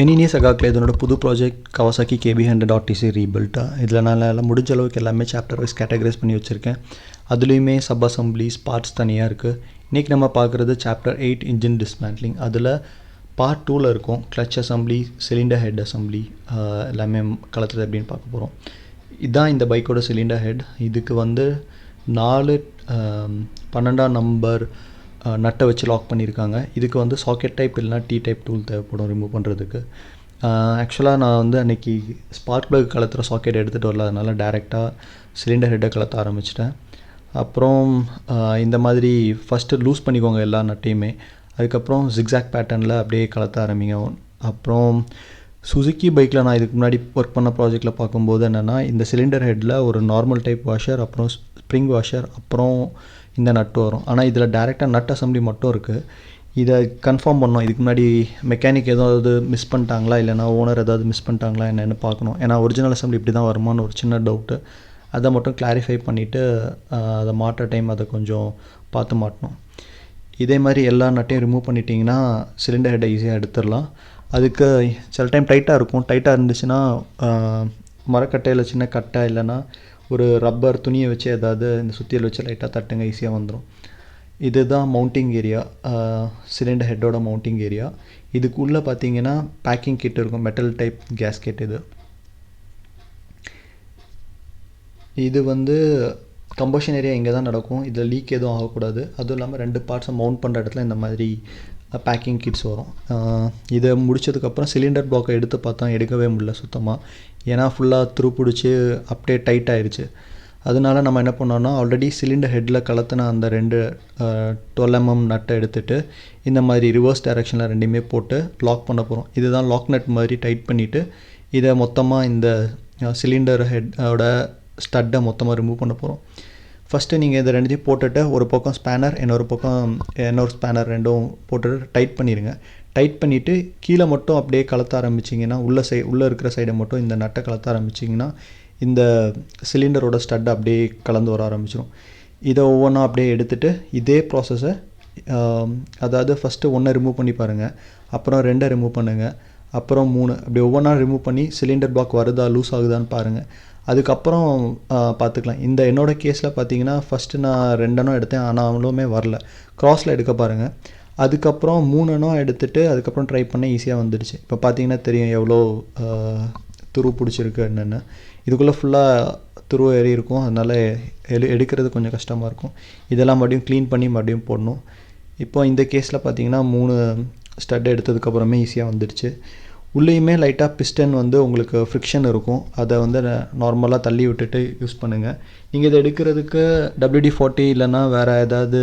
எனினிய சகாக்கில் இதனோட புது project Kawasaki KB hundred RTC ரீபில்ட்டா இதில் நான் எல்லாம் முடிஞ்ச அளவுக்கு எல்லாமே சாப்டர் வைஸ் கேட்டகரைஸ் பண்ணி வச்சுருக்கேன். அதுலேயுமே சப் அசம்பிளிஸ் பார்ட்ஸ் தனியாக இருக்குது இன்றைக்கி நம்ம பார்க்குறது சாப்டர் எயிட் இன்ஜின் டிஸ்மேண்ட்லிங் அதில் பார்ட் டூவில் இருக்கும். Clutch assembly cylinder head assembly எல்லாமே கலத்துறது அப்படின்னு பார்க்க போகிறோம் இதுதான் இந்த பைக்கோட சிலிண்டர் ஹெட் இதுக்கு வந்து நாலு பன்னெண்டாம் நம்பர் நட்டை வச்சு லாக் பண்ணியிருக்காங்க. இதுக்கு வந்து சாக்கெட் டைப் இல்லைனா டி டைப் டூல் தேவைப்படும் ரிமூவ் பண்ணுறதுக்கு ஆக்சுவலாக நான் வந்து அன்றைக்கி ஸ்பார்க் ப்ளக் கலத்துற சாக்கெட் எடுத்துகிட்டு வரல அதனால் டேரெக்டாக சிலிண்டர் ஹெட்டை கலத்த ஆரம்பிச்சிட்டேன். அப்புறம் இந்த மாதிரி ஃபஸ்ட்டு லூஸ் பண்ணிக்கோங்க எல்லா நட்டையுமே. அதுக்கப்புறம் ஜிக்ஸாக் பேட்டர்னில் அப்படியே கலத்த ஆரம்பிங்க. அப்புறம் சுசுக்கி பைக்கில் நான் இதுக்கு முன்னாடி ஒர்க் பண்ண ப்ராஜெக்டில் பார்க்கும்போது என்னென்னா இந்த சிலிண்டர் ஹெட்டில் ஒரு நார்மல் டைப் வாஷர் அப்புறம் ஸ்ப்ரிங் வாஷர் அப்புறம் இந்த நட்டு வரும். ஆனால் இதில் டேரெக்டாக நட் அசம்பிளி மட்டும் இருக்குது இதை கன்ஃபார்ம் பண்ணோம். இதுக்கு முன்னாடி மெக்கானிக் ஏதாவது மிஸ் பண்ணிட்டாங்களா? இல்லைனா ஓனர் ஏதாவது மிஸ் பண்ணிட்டாங்களா? என்னென்னு பார்க்கணும். ஏன்னா ஒரிஜினல் அசம்பிளி இப்படி தான் வருமான்னு ஒரு சின்ன டவுட்டு அதை மட்டும் கிளாரிஃபை பண்ணிவிட்டு அதை மாட்டுற டைம் அதை கொஞ்சம் பார்த்து மாட்டணும். இதே மாதிரி எல்லா நட்டையும் ரிமூவ் பண்ணிட்டீங்கன்னா சிலிண்டர் ஹெட்டை ஈஸியாக எடுத்துடலாம். அதுக்கு சில டைம் டைட்டாக இருக்கும். டைட்டாக இருந்துச்சுன்னா மரக்கட்டையில் சின்ன கட்டை இல்லைன்னா ஒரு ரப்பர் துணியை வச்சு ஏதாவது இந்த சுத்தியல் வச்சு லைட்டாக தட்டுங்க ஈஸியாக வந்துடும் இதுதான் மவுண்டிங் ஏரியா சிலிண்டர் ஹெட்டோட மவுண்டிங் ஏரியா இதுக்குள்ளே பார்த்தீங்கன்னா பேக்கிங் கிட் இருக்கும் மெட்டல் டைப் கேஸ்கெட் இது. இது வந்து கம்பஷன் ஏரியா இங்கே தான் நடக்கும். இதில் லீக் எதுவும் ஆகக்கூடாது. அதுவும் இல்லாமல் ரெண்டு பார்ட்ஸை மவுண்ட் பண்ணுற இடத்துல இந்த மாதிரி பேக்கிங் கிட்ஸ் வரும். இதை முடிச்சதுக்கப்புறம் சிலிண்டர் பிளாக்கை எடுத்து பார்த்தா எடுக்கவே முடியல சுத்தமாக ஏன்னா ஃபுல்லாக துரு அப்படியே டைட் ஆயிடுச்சு அதனால நம்ம என்ன பண்ணோம்னா ஆல்ரெடி சிலிண்டர் ஹெட்டில் கலத்தின அந்த ரெண்டு டுவெல் எம்எம் நட்டை எடுத்துட்டு இந்த மாதிரி ரிவர்ஸ் டைரெக்ஷனில் ரெண்டையுமே போட்டு லாக் பண்ண போகிறோம் இதுதான் லாக் நட் மாதிரி டைட் பண்ணிவிட்டு இதை மொத்தமாக இந்த சிலிண்டர் ஹெட்டோட ஸ்டட்டை மொத்தமாக ரிமூவ் பண்ண போகிறோம் ஃபஸ்ட்டு நீங்கள் இதை ரெண்டுத்தையும் போட்டுட்டு ஒரு பக்கம் ஸ்பேனர் இன்னொரு பக்கம் இன்னொரு ஸ்பேனர் ரெண்டும் போட்டுட்டு டைட் பண்ணிடுங்க டைட் பண்ணிவிட்டு கீழே மட்டும் அப்படியே கலத்த ஆரம்பிச்சிங்கன்னா உள்ள சை உள்ளே இருக்கிற சைடை மட்டும் இந்த நட்டை கலத்த ஆரம்பிச்சிங்கன்னா இந்த சிலிண்டரோட ஸ்டட் அப்படியே கலந்து வர ஆரம்பிச்சிடும் இதை ஒவ்வொன்றா அப்படியே எடுத்துகிட்டு இதே ப்ராசஸை அதாவது ஃபஸ்ட்டு ஒன்றை ரிமூவ் பண்ணி பாருங்கள் அப்புறம் ரெண்டை ரிமூவ் பண்ணுங்கள் அப்புறம் மூணு. அப்படி ஒவ்வொன்றா ரிமூவ் பண்ணி சிலிண்டர் பிளாக் வருதா லூஸ் ஆகுதான்னு பாருங்கள் அதுக்கப்புறம் பார்த்துக்கலாம் இந்த என்னோடய கேஸில் பார்த்தீங்கன்னா ஃபஸ்ட்டு நான் ரெண்டெண்ணம் எடுத்தேன் ஆனால் வரல. க்ராஸில் எடுக்க பாருங்கள் அதுக்கப்புறம் மூணனோ எடுத்துட்டு அதுக்கப்புறம் ட்ரை பண்ண ஈஸியாக வந்துடுச்சு. இப்போ பார்த்தீங்கன்னா தெரியும் எவ்வளோ துரு பிடிச்சிருக்கு என்னென்னு. இதுக்குள்ளே ஃபுல்லாக துரு ஏறி இருக்கும். அதனால் எடு எடுக்கிறது கொஞ்சம் கஷ்டமாக இருக்கும். இதெல்லாம் மறுபடியும் க்ளீன் பண்ணி மறுபடியும் போடணும். இப்போ இந்த கேஸில் பார்த்தீங்கன்னா மூணு ஸ்டட் எடுத்ததுக்கப்புறமே ஈஸியாக வந்துடுச்சு. உள்ளேயுமே லைட்டாக பிஸ்டன் வந்து உங்களுக்கு ஃப்ரிக்ஷன் இருக்கும். அதை வந்து நார்மலாக தள்ளி விட்டுட்டு யூஸ் பண்ணுங்கள் நீங்கள் இதை எடுக்கிறதுக்கு டபிள்யூடி ஃபார்ட்டி இல்லைன்னா வேறு ஏதாவது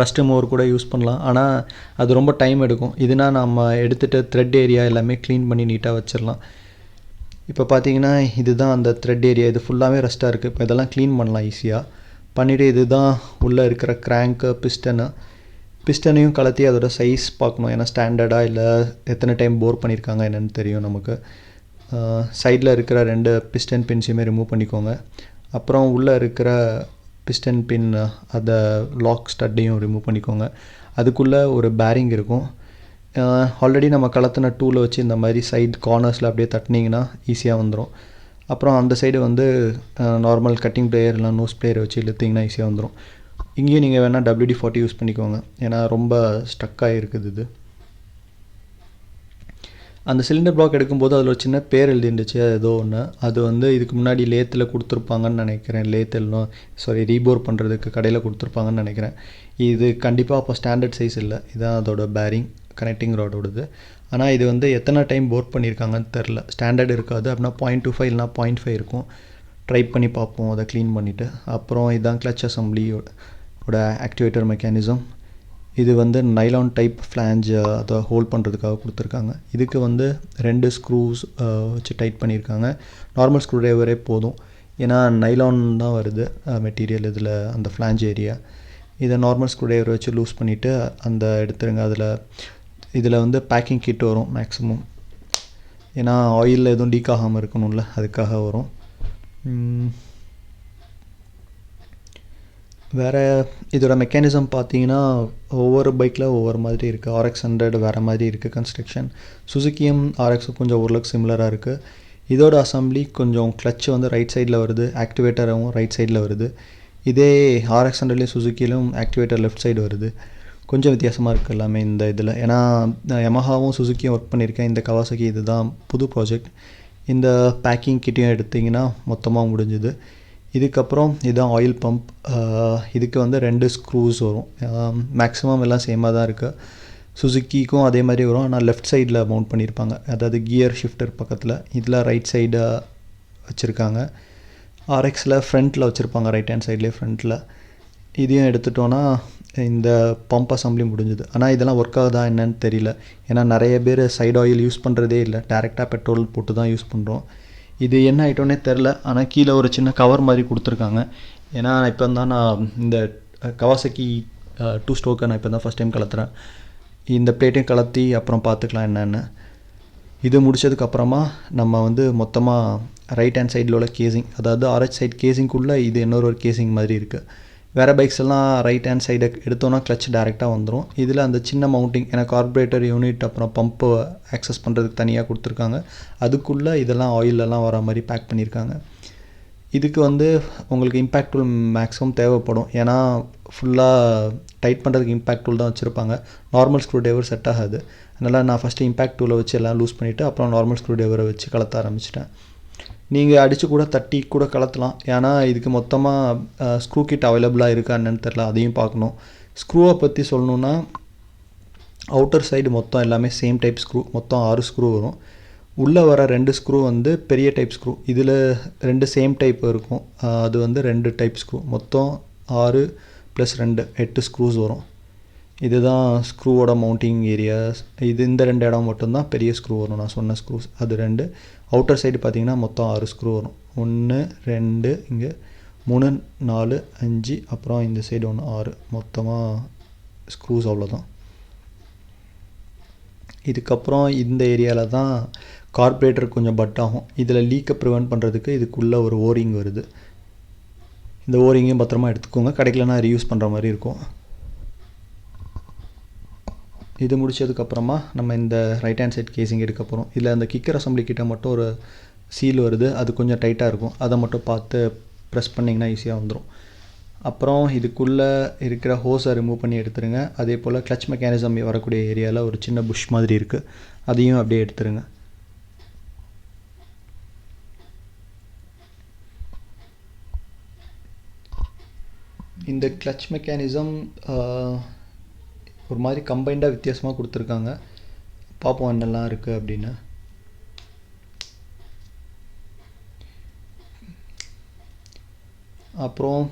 ரஸ்ட் மோர் கூட யூஸ் பண்ணலாம். ஆனால் அது ரொம்ப டைம் எடுக்கும். இதுனா நம்ம எடுத்துகிட்டு த்ரெட் ஏரியா எல்லாமே க்ளீன் பண்ணி நீட்டாக வச்சிடலாம். இப்போ பார்த்தீங்கன்னா இதுதான் அந்த த்ரெட் ஏரியா இது ஃபுல்லாகவே ரஸ்ட்டாக இருக்குது இப்போ இதெல்லாம் க்ளீன் பண்ணலாம் ஈஸியாக பண்ணிவிட்டு இதுதான் உள்ளே இருக்கிற க்ராங்க்கு பிஸ்டனு பிஸ்டனையும் கலத்தி அதோட சைஸ் பார்க்கணும். ஏன்னா ஸ்டாண்டர்டாக இல்லை எத்தனை டைம் போர் பண்ணியிருக்காங்க என்னென்னு தெரியும் நமக்கு. சைடில் இருக்கிற ரெண்டு பிஸ்டன் பின்ஸையுமே ரிமூவ் பண்ணிக்கோங்க. அப்புறம் உள்ளே இருக்கிற பிஸ்டன் பின் அதை லாக் ஸ்டட்டையும் ரிமூவ் பண்ணிக்கோங்க. அதுக்குள்ளே ஒரு பேரிங் இருக்கும். ஆல்ரெடி நம்ம கலத்தின டூலை வச்சு இந்த மாதிரி சைடு கார்னர்ஸில் அப்படியே தட்டினீங்கன்னா ஈஸியாக வந்துடும் அப்புறம் அந்த சைடு வந்து நார்மல் கட்டிங் பிளேயர் இல்லைனா நோஸ் பிளேயரை வச்சு இழுத்தீங்கன்னா ஈஸியாக வந்துடும் இங்கேயும் நீங்கள் வேணால் டபிள்யூடி ஃபார்ட்டி யூஸ் பண்ணிக்கோங்க. ஏன்னா ரொம்ப ஸ்டக்காக இருக்குது இது. அந்த சிலிண்டர் பிளாக் எடுக்கும்போது அதில் ஒரு சின்ன பேர் எழுதிருந்துச்சு ஏதோ ஒன்று அது வந்து இதுக்கு முன்னாடி லேத்தில் கொடுத்துருப்பாங்கன்னு நினைக்கிறேன். லேத்தெல்லாம் சாரி ரீபோர் பண்ணுறதுக்கு கடையில் கொடுத்துருப்பாங்கன்னு நினைக்கிறேன். இது கண்டிப்பாக அப்போ ஸ்டாண்டர்ட் சைஸ் இல்லை. இதுதான் அதோட பேரிங் கனெக்டிங் ராடோடது ஆனால் இது வந்து எத்தனை டைம் போர் பண்ணியிருக்காங்கன்னு தெரில ஸ்டாண்டர்ட் இருக்காது. அப்படின்னா பாயிண்ட் டூ ஃபைவ் இல்லைனா பாயிண்ட் ஃபைவ் இருக்கும். ட்ரை பண்ணி பார்ப்போம். அதை க்ளீன் பண்ணிவிட்டு அப்புறம் இதான் கிளச் அசம்பிளியோட ஆக்டிவேட்டர் மெக்கானிசம் இது வந்து நைலான் டைப் ஃப்ளாஞ்ச் அதை ஹோல்ட் பண்ணுறதுக்காக கொடுத்துருக்காங்க. இதுக்கு வந்து ரெண்டு ஸ்க்ரூஸ் வச்சு டைட் பண்ணியிருக்காங்க. நார்மல் ஸ்க்ரூ ட்ரைவரே போதும். ஏன்னா நைலான் தான் வருது மெட்டீரியல் இதில் அந்த ஃப்ளாஞ்ச் ஏரியா இதை நார்மல் ஸ்க்ரூ ட்ரைவர் வச்சு லூஸ் பண்ணிவிட்டு அந்த எடுத்துருங்க. அதில் இதில் வந்து பேக்கிங் கிட் வரும் மேக்ஸிமம் ஏன்னா ஆயிலில் எதுவும் லீக் ஆகாமல் இருக்கணும்ல அதுக்காக வரும். வேறு இதோட மெக்கானிசம் பார்த்தீங்கன்னா ஒவ்வொரு பைக்கில் ஒவ்வொரு மாதிரி இருக்குது ஆர்எக்ஸ் ஹண்ட்ரட் வேறு மாதிரி இருக்குது கன்ஸ்ட்ரக்ஷன் சுசுக்கியும் ஆர்எக்ஸும் கொஞ்சம் ஓரளவுக்கு சிமிலராக இருக்குது இதோட அசம்பிளி கொஞ்சம் கிளச் வந்து ரைட் சைடில் வருது. ஆக்டிவேட்டரும் ரைட் சைடில் வருது. இதே ஆர்எக்ஸ் ஹண்ட்ரட்லேயும் சுசுக்கிலும் ஆக்டிவேட்டர் லெஃப்ட் சைடு வருது. கொஞ்சம் வித்தியாசமாக இருக்குது எல்லாமே இந்த இதில். ஏன்னா யமஹாவும் சுசுக்கியும் ஒர்க் பண்ணியிருக்கேன். இந்த கவாசகி இதுதான் புது ப்ராஜெக்ட் இந்த பேக்கிங் கிட்டையும் எடுத்திங்கன்னா மொத்தமாக முடிஞ்சுது. இதுக்கப்புறம் இதுதான் ஆயில் பம்ப் இதுக்கு வந்து ரெண்டு ஸ்க்ரூஸ் வரும். மேக்ஸிமம் எல்லாம் சேமாக தான் இருக்குது சுசுக்கிக்கும் அதே மாதிரி வரும். ஆனால் லெஃப்ட் சைடில் மவுண்ட் பண்ணியிருப்பாங்க அதாவது கியர் ஷிஃப்டர் பக்கத்தில். இதில் ரைட் சைடாக வச்சுருக்காங்க. ஆர்எக்ஸில் ஃப்ரண்ட்டில் வச்சுருப்பாங்க. ரைட் ஹேண்ட் சைட்லேயே ஃப்ரண்ட்டில் இதையும் எடுத்துட்டோன்னா இந்த பம்ப் அசம்பிளி முடிஞ்சுது. ஆனால் இதெல்லாம் ஒர்க் ஆகுதா என்னன்னு தெரியல. ஏன்னா நிறைய பேர் சைடு ஆயில் யூஸ் பண்ணுறதே இல்லை. டேரெக்டாக பெட்ரோல் போட்டு தான் யூஸ் பண்ணுறோம் இது என்ன ஐட்டம்னே தெரில ஆனால் கீழே ஒரு சின்ன கவர் மாதிரி கொடுத்துருக்காங்க. ஏன்னா இப்போ தான் நான் இந்த கவாசக்கி டூ ஸ்டோக்கை நான் இப்போ தான் ஃபஸ்ட் டைம் கலத்துறேன் இந்த பிளேட்டையும் கலத்தி அப்புறம் பார்த்துக்கலாம் என்னென்னு. இது முடிச்சதுக்கப்புறமா நம்ம வந்து மொத்தமாக ரைட் ஹேண்ட் சைடில் உள்ள கேசிங் அதாவது ஆரஞ்ச் சைட் கேசிங்குள்ளே இது இன்னொரு ஒரு கேசிங் மாதிரி இருக்குது வேறு பைக்ஸ் எல்லாம் ரைட் ஹேண்ட் சைடு எடுத்தோன்னா கிளச் டேரெக்டாக வந்துடும் இதில் அந்த சின்ன மவுண்டிங் ஏன்னா கார்பரேட்டர் யூனிட் அப்புறம் பம்பு ஆக்சஸ் பண்ணுறதுக்கு தனியாக கொடுத்துருக்காங்க. அதுக்குள்ளே இதெல்லாம் ஆயிலெல்லாம் வர மாதிரி பேக் பண்ணியிருக்காங்க இதுக்கு வந்து உங்களுக்கு இம்பேக்ட் டூல் மேக்ஸிமம் தேவைப்படும். ஏன்னா ஃபுல்லாக டைட் பண்ணுறதுக்கு இம்பேக்ட் டூல் தான் வச்சுருப்பாங்க. நார்மல் ஸ்க்ரூ டிரைவர் செட் ஆகாது. அதனால் நான் ஃபஸ்ட்டு இம்பேக்ட் டூலை வச்சு எல்லாம் லூஸ் பண்ணிவிட்டு அப்புறம் நார்மல் ஸ்க்ரூ டிரைவரை வச்சு கலத்த ஆரம்பிச்சிட்டேன். நீங்கள் அடித்து கூட தட்டி கூட கலத்தலாம். ஏன்னா இதுக்கு மொத்தமாக ஸ்க்ரூ கிட் அவைலபிளாக இருக்கா என்னன்னு தெரில அதையும் பார்க்கணும். ஸ்க்ரூவை பற்றி சொல்லணுன்னா அவுட்டர் சைடு மொத்தம் எல்லாமே சேம் டைப் ஸ்க்ரூ மொத்தம் ஆறு ஸ்க்ரூ வரும். உள்ளே வர ரெண்டு ஸ்க்ரூ வந்து பெரிய டைப் ஸ்க்ரூ இதில் ரெண்டு சேம் டைப் இருக்கும். அது வந்து ரெண்டு டைப் ஸ்க்ரூ மொத்தம் ஆறு ப்ளஸ் ரெண்டு எட்டு ஸ்க்ரூஸ் வரும். இதுதான் ஸ்க்ரூவோட மவுண்டிங் ஏரியாஸ் இது இந்த ரெண்டு இடம் மட்டும்தான் பெரிய ஸ்க்ரூ வரும். நான் சொன்ன ஸ்க்ரூஸ் அது ரெண்டு. அவுட்டர் சைடு பார்த்தீங்கன்னா மொத்தம் ஆறு ஸ்க்ரூ வரும். ஒன்று ரெண்டு இங்கே மூணு நாலு அஞ்சு அப்புறம் இந்த சைடு ஒன்று ஆறு. மொத்தமாக ஸ்க்ரூஸ் அவ்வளோதான் இதுக்கப்புறம் இந்த ஏரியாவில் தான் கார்பரேட்டர் கொஞ்சம் பட் ஆகும். இதில் லீக்கை ப்ரிவெண்ட் பண்ணுறதுக்கு இதுக்குள்ளே ஒரு ஓரிங் வருது. இந்த ஓரிங்கையும் பத்திரமா எடுத்துக்கோங்க. கிடைக்கலனா ரீயூஸ் பண்ணுற மாதிரி இருக்கும். இது முடிச்சதுக்கப்புறமா நம்ம இந்த ரைட் ஹேண்ட் சைட் கேசிங் எடுக்க போகிறோம் இதில் அந்த கிக்கர் அசம்பிளி கிட்ட மட்டும் ஒரு சீல் வருது. அது கொஞ்சம் டைட்டாக இருக்கும். அதை மட்டும் பார்த்து ப்ரெஸ் பண்ணிங்கன்னா ஈஸியாக வந்துடும் அப்புறம் இதுக்குள்ளே இருக்கிற ஹோஸை ரிமூவ் பண்ணி எடுத்துருங்க. அதே போல் கிளச் மெக்கானிசம் வரக்கூடிய ஏரியாவில் ஒரு சின்ன புஷ் மாதிரி இருக்குது அதையும் அப்படியே எடுத்துருங்க. இந்த கிளச் மெக்கானிசம் ஒரு மாதிரி கம்பைண்டாக வித்தியாசமாக கொடுத்துருக்காங்க. பார்ப்போம் என்னெல்லாம் இருக்குது அப்படின்னு. அப்புறம்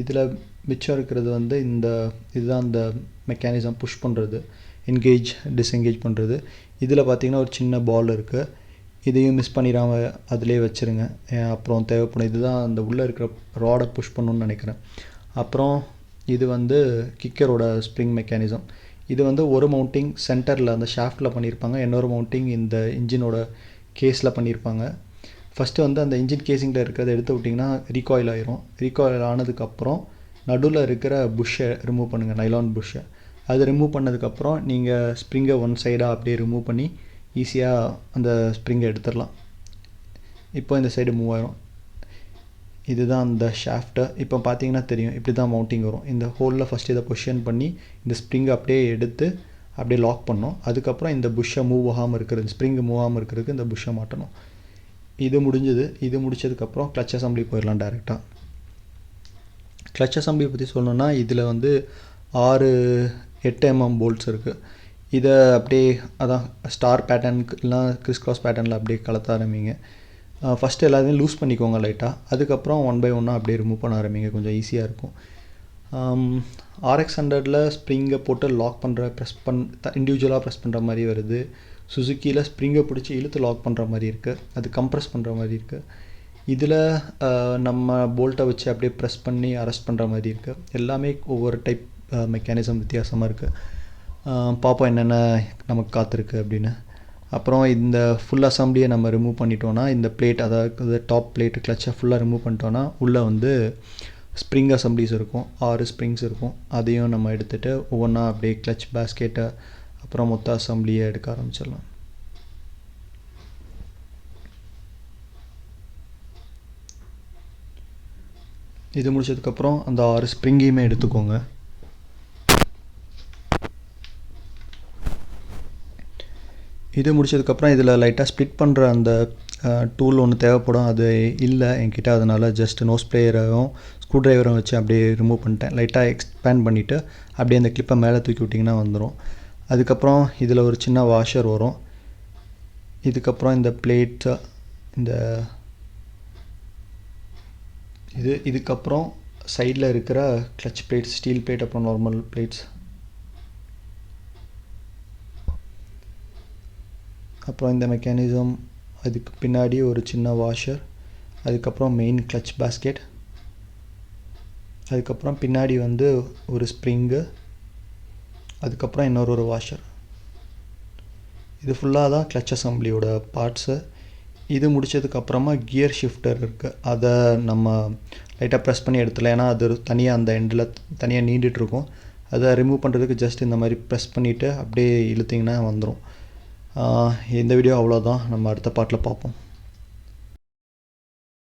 இதில் மிச்சம் இருக்கிறது வந்து இந்த இதுதான் இந்த மெக்கானிசம் புஷ் பண்ணுறது என்கேஜ் டிஸ்எங்கேஜ் பண்ணுறது இதில் பார்த்தீங்கன்னா ஒரு சின்ன பால் இருக்குது இதையும் மிஸ் பண்ணிடாமல் அதிலே வச்சுருங்க. அப்புறம் தேவைப்படும். இதுதான் அந்த உள்ளே இருக்கிற ராடை புஷ் பண்ணணுன்னு நினைக்கிறேன். அப்புறம் இது வந்து கிக்கரோட ஸ்ப்ரிங் மெக்கானிசம் இது வந்து ஒரு மவுண்டிங் சென்டரில் அந்த ஷாஃப்டில் பண்ணியிருப்பாங்க இன்னொரு மவுண்டிங் இந்த இன்ஜினோட கேஸில் பண்ணியிருப்பாங்க ஃபஸ்ட்டு வந்து அந்த இன்ஜின் கேசிங்கில் இருக்கிறத எடுத்து விட்டிங்கன்னா ரீகாயில் ஆயிரும். ரீகாயில் ஆனதுக்கப்புறம் நடுவில் இருக்கிற புஷ்ஷை ரிமூவ் பண்ணுங்கள் நைலான் புஷ்ஷை அது ரிமூவ் பண்ணதுக்கப்புறம் நீங்கள் ஸ்ப்ரிங்கை ஒன் சைடாக அப்படியே ரிமூவ் பண்ணி ஈஸியாக அந்த ஸ்ப்ரிங்கை எடுத்துடலாம். இப்போ இந்த சைடு மூவ் ஆயிரும். இதுதான் அந்த ஷாஃப்ட்டு இப்போ பார்த்தீங்கன்னா தெரியும் இப்படி தான் மவுண்டிங் வரும். இந்த ஹோலில் ஃபஸ்ட்டு இதை பொஷன் பண்ணி இந்த ஸ்ப்ரிங்கை அப்படியே எடுத்து அப்படியே லாக் பண்ணோம் அதுக்கப்புறம் இந்த புஷ்ஷை மூவ் ஆகாமல் இருக்கிறது ஸ்ப்ரிங்கு மூவ் ஆகாமல் இருக்கிறதுக்கு இந்த புஷ்ஷை மாட்டணும். இது முடிஞ்சது. இது முடிச்சதுக்கப்புறம் கிளச் அசம்பிளி போயிடலாம் டேரெக்டாக கிளச் அசம்பிளி பற்றி சொல்லணுன்னா இதில் வந்து ஆறு எட்டு எம்எம் போல்ட்ஸ் இருக்குது இதை அப்படியே அதான் ஸ்டார் பேட்டர்னுக்கு இல்லைனா கிறிஸ் கிராஸ் பேட்டர்னில் அப்படியே கலத்த ஆரம்பிங்க. ஃபஸ்ட்டு எல்லாத்தையும் லூஸ் பண்ணிக்கோங்க லைட்டாக அதுக்கப்புறம் ஒன் பை ஒன்னாக அப்படியே ரிமூவ் பண்ண ஆரம்பிங்க. கொஞ்சம் ஈஸியாக இருக்கும். ஆர்எக்ஸ் ஹண்ட்ரடில் ஸ்ப்ரிங்கை போட்டு லாக் பண்ணுற ப்ரெஸ் பண் இண்டிவிஜுவலாக ப்ரெஸ் பண்ணுற மாதிரி வருது. சுசுக்கியில் ஸ்ப்ரிங்கை பிடிச்சி இழுத்து லாக் பண்ணுற மாதிரி இருக்குது அது கம்ப்ரெஸ் பண்ணுற மாதிரி இருக்குது இதில் நம்ம போல்ட்டை வச்சு அப்படியே ப்ரெஸ் பண்ணி அரெஸ்ட் பண்ணுற மாதிரி இருக்குது எல்லாமே ஒவ்வொரு டைப் மெக்கானிசம் வித்தியாசமாக இருக்குது பார்ப்போம் என்னென்ன நமக்கு காத்திருக்கு அப்படின்னு. அப்புறம் இந்த ஃபுல் அசம்பிளியை நம்ம ரிமூவ் பண்ணிட்டோன்னா இந்த பிளேட் அதாவது டாப் பிளேட்டு கிளச்சை ஃபுல்லாக ரிமூவ் பண்ணிட்டோன்னா உள்ளே வந்து ஸ்ப்ரிங் அசம்பிளிஸ் இருக்கும். ஆறு ஸ்ப்ரிங்ஸ் இருக்கும். அதையும் நம்ம எடுத்துகிட்டு ஒவ்வொன்றா அப்படியே கிளச் பேஸ்கெட்டை அப்புறம் மொத்த அசம்பிளியை எடுக்க ஆரம்பிச்சிடலாம். இது முடிச்சதுக்கப்புறம் அந்த ஆறு ஸ்ப்ரிங்கையுமே எடுத்துக்கோங்க. இது முடிச்சதுக்கப்புறம் இதில் லைட்டாக ஸ்ப்ளிட் பண்ணுற அந்த டூல் ஒன்று தேவைப்படும். அது இல்லை என்கிட்ட அதனால் ஜஸ்ட் நோஸ் பிளேயரையும் ஸ்க்ரூ ட்ரைவரும் வச்சு அப்படியே ரிமூவ் பண்ணிட்டேன். லைட்டாக எக்ஸ்பேண்ட் பண்ணிவிட்டு அப்படியே அந்த கிளிப்பை மேலே தூக்கி விட்டிங்கன்னா வந்துடும் அதுக்கப்புறம் இதில் ஒரு சின்ன வாஷர் வரும். இதுக்கப்புறம் இந்த பிளேட்டு இந்த இது இதுக்கப்புறம் சைடில் இருக்கிற கிளச் பிளேட்ஸ் ஸ்டீல் பிளேட் அப்புறம் நார்மல் பிளேட்ஸ் அப்புறம் இந்த மெக்கானிசம் அதுக்கு பின்னாடி ஒரு சின்ன வாஷர் அதுக்கப்புறம் மெயின் கிளச் பேஸ்கெட் அதுக்கப்புறம் பின்னாடி வந்து ஒரு ஸ்ப்ரிங்கு அதுக்கப்புறம் இன்னொரு ஒரு வாஷர் இது ஃபுல்லாக தான் கிளச் அசம்பிளியோட பார்ட்ஸு இது முடிச்சதுக்கப்புறமா கியர் ஷிஃப்டர் இருக்குது அதை நம்ம லைட்டாக ப்ரெஸ் பண்ணி எடுத்துல ஏன்னா அது தனியாக அந்த எண்டில் தனியாக நீண்டுட்ருக்கும் அதை ரிமூவ் பண்ணுறதுக்கு ஜஸ்ட் இந்த மாதிரி ப்ரெஸ் பண்ணிவிட்டு அப்படியே இழுத்திங்கன்னா வந்துடும் இந்த வீடியோ அவ்வளோதான். நம்ம அடுத்த பாட்டில் பார்ப்போம்.